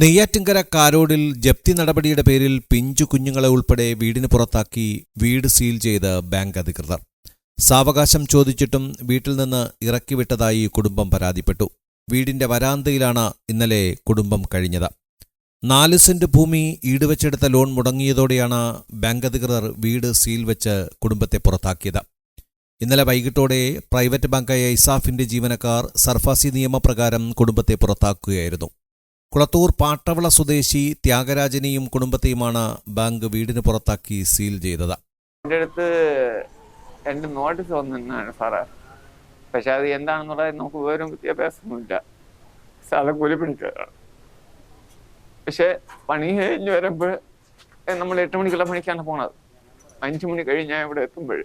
നെയ്യാറ്റിൻകര കാരോടിൽ ജപ്തി നടപടിയുടെ പേരിൽ പിഞ്ചു കുഞ്ഞുങ്ങളെ ഉൾപ്പെടെ വീടിന് പുറത്താക്കി വീട് സീൽ ചെയ്ത് ബാങ്ക് അധികൃതർ. സാവകാശം ചോദിച്ചിട്ടും വീട്ടിൽ നിന്ന് ഇറക്കിവിട്ടതായി കുടുംബം പരാതിപ്പെട്ടു. വീടിന്റെ വരാന്തയിലാണ് ഇന്നലെ കുടുംബം കഴിഞ്ഞത്. നാല് സെന്റ് ഭൂമി ഈടുവെച്ചെടുത്ത ലോൺ മുടങ്ങിയതോടെയാണ് ബാങ്ക് അധികൃതർ വീട് സീൽ വെച്ച് കുടുംബത്തെ പുറത്താക്കിയത്. ഇന്നലെ വൈകിട്ടോടെ പ്രൈവറ്റ് ബാങ്കായ ഇസാഫിന്റെ ജീവനക്കാർ സർഫാസി നിയമപ്രകാരം കുടുംബത്തെ പുറത്താക്കുകയായിരുന്നു. കുളത്തൂർ പാട്ടവള സ്വദേശി ത്യാഗരാജനെയും കുടുംബത്തെയുമാണ് ബാങ്ക് വീടിന് പുറത്താക്കി സീൽ ചെയ്തത്. എന്റെ അടുത്ത് എന്റെ നോട്ടീസ് വന്നിരുന്നാണ് സാറേ. പക്ഷെ അത് എന്താണെന്നുള്ളത് നമുക്ക് വിവരം വിദ്യാഭ്യാസമൊന്നുമില്ല. സ്ഥലം കൂലിപ്പണിക്കാരാണ് പക്ഷെ പണി കഴിഞ്ഞ് വരുമ്പോൾ നമ്മൾ എട്ട് മണിക്കുള്ള പണിക്കാണ് പോണത്. അഞ്ചു മണി കഴിഞ്ഞ് ഞാൻ ഇവിടെ എത്തുമ്പോൾ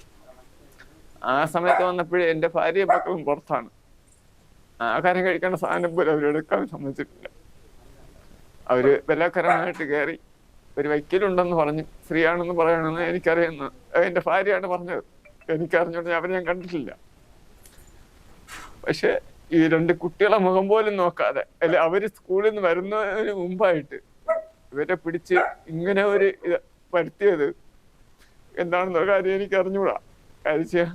ആ സമയത്ത് വന്നപ്പോഴേ എന്റെ ഭാര്യയും മക്കളും പുറത്താണ്. ആഹാരം കഴിക്കേണ്ട സാധനം പോലും അവരെടുക്കാൻ സമ്മതിച്ചിട്ടില്ല. അവർ ബലാത്കാരമായിട്ട് കയറി ഒരു വക്കീലുണ്ടെന്ന് പറഞ്ഞു സ്ത്രീയാണെന്ന് പറയണമെന്ന് എനിക്കറിയുന്ന എന്റെ ഭാര്യയാണ് പറഞ്ഞത്. എനിക്കറിഞ്ഞോണ്ട് അവരെ ഞാൻ കണ്ടിട്ടില്ല. പക്ഷെ ഈ രണ്ട് കുട്ടികളെ മുഖം പോലും നോക്കാതെ അല്ലെ അവർ സ്കൂളിൽ നിന്ന് വരുന്നതിന് മുമ്പായിട്ട് ഇവരെ പിടിച്ച് ഇങ്ങനെ ഒരു ഇത് വരുത്തിയത് എന്താണെന്നുള്ള കാര്യം എനിക്ക് അറിഞ്ഞൂടാ കാര്യം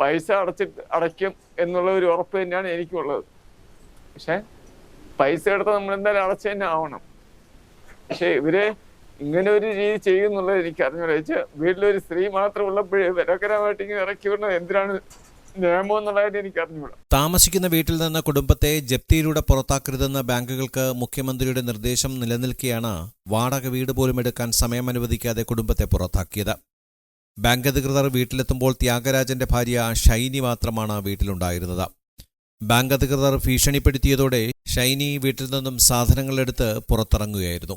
പൈസ അടച്ചിട്ട് അടയ്ക്കും എന്നുള്ള ഒരു ഉറപ്പ് തന്നെയാണ് എനിക്കുള്ളത്. പക്ഷെ പൈസ എടുത്ത് നമ്മൾ എന്തായാലും അടച്ചു തന്നെ ആവണം. പക്ഷെ ഇവർ ഇങ്ങനെ ഒരു രീതി ചെയ്യുന്നുള്ളത് എനിക്ക് അറിഞ്ഞു വെച്ചാൽ വീട്ടിലൊരു സ്ത്രീ മാത്രം ഉള്ളപ്പോഴേ വിലക്കരമായിട്ട് ഇങ്ങനെ ഇറക്കി വിടുന്നത് എന്തിനാണ് താമസിക്കുന്ന വീട്ടിൽ നിന്ന് കുടുംബത്തെ ജപ്തിയിലൂടെ പുറത്താക്കരുതെന്ന ബാങ്കുകൾക്ക് മുഖ്യമന്ത്രിയുടെ നിർദ്ദേശം നിലനിൽക്കെയാണ് വാടക വീട് പോലും എടുക്കാൻ സമയം അനുവദിക്കാതെ കുടുംബത്തെ പുറത്താക്കിയത്. ബാങ്ക് അധികൃതർ വീട്ടിലെത്തുമ്പോൾ ത്യാഗരാജന്റെ ഭാര്യ ഷൈനി മാത്രമാണ് വീട്ടിലുണ്ടായിരുന്നത്. ബാങ്ക് അധികൃതർ ഭീഷണിപ്പെടുത്തിയതോടെ ഷൈനി വീട്ടിൽ നിന്നും സാധനങ്ങളെടുത്ത് പുറത്തിറങ്ങുകയായിരുന്നു.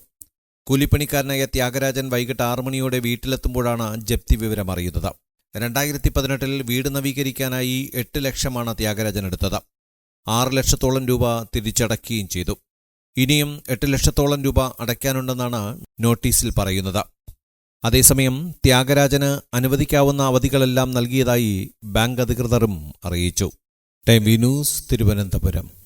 കൂലിപ്പണിക്കാരനായ ത്യാഗരാജൻ വൈകിട്ട് ആറു മണിയോടെ വീട്ടിലെത്തുമ്പോഴാണ് ജപ്തി വിവരം അറിയുന്നത്. രണ്ടായിരത്തി പതിനെട്ടിൽ വീട് നവീകരിക്കാനായി എട്ട് ലക്ഷമാണ് ത്യാഗരാജൻ എടുത്തത്. ആറ് ലക്ഷത്തോളം രൂപ തിരിച്ചടക്കുകയും ചെയ്തു. ഇനിയും എട്ട് ലക്ഷത്തോളം രൂപ അടയ്ക്കാനുണ്ടെന്നാണ് നോട്ടീസിൽ പറയുന്നത്. അതേസമയം ത്യാഗരാജന് അനുവദിക്കാവുന്ന അവധികളെല്ലാം നൽകിയതായി ബാങ്ക് അധികൃതരും അറിയിച്ചു. ടൈം വിനൂസ് തിരുവനന്തപുരം.